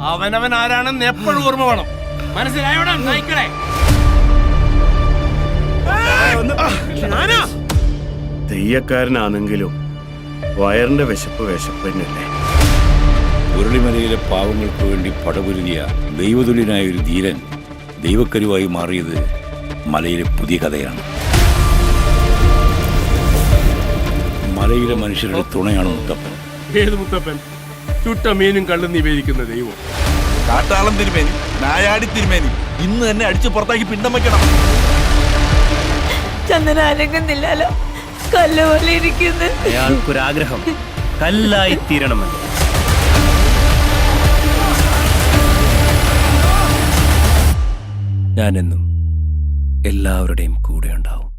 അവനവൻ ആരാണെന്ന് എപ്പോഴും ഓർമ്മ വേണം. മനസ്സിലായോടാ തെയ്യക്കാരനാണെങ്കിലും വയറിന്റെ വിശപ്പ് വിശപ്പ് തന്നെയല്ലേ ഉരുളിമലയിലെ പാവങ്ങൾക്ക് വേണ്ടി പടപുരുതിയ ദൈവതുല്യനായ ഒരു ധീരൻ ദൈവക്കരുവായി മാറിയത് മലയിലെ പുതിയ കഥയാണ്. മലയിലെ മനുഷ്യരുടെ തുണയാണ് മുത്തപ്പൻ? ഏത് മുത്തപ്പൻ? ചുട്ട മീനും കള്ളും നിവേദിക്കുന്ന ദൈവം. കാട്ടാളം തിരുമേനി നായാടി തിരുമേനി. ഇന്ന് തന്നെ അടിച്ചു പുറത്താക്കി പിണ്ടം വെക്കണം. ചന്ദന അനങ്ങുന്നില്ലല്ലോ. കല്ല് പോലെ ഇരിക്കുന്നു. അയാൾക്കൊരാഗ്രഹം. കല്ലായി തീരണമെന്ന്. ഞാനെന്നും എല്ലാവരുടെയും കൂടെ ഉണ്ടാവും.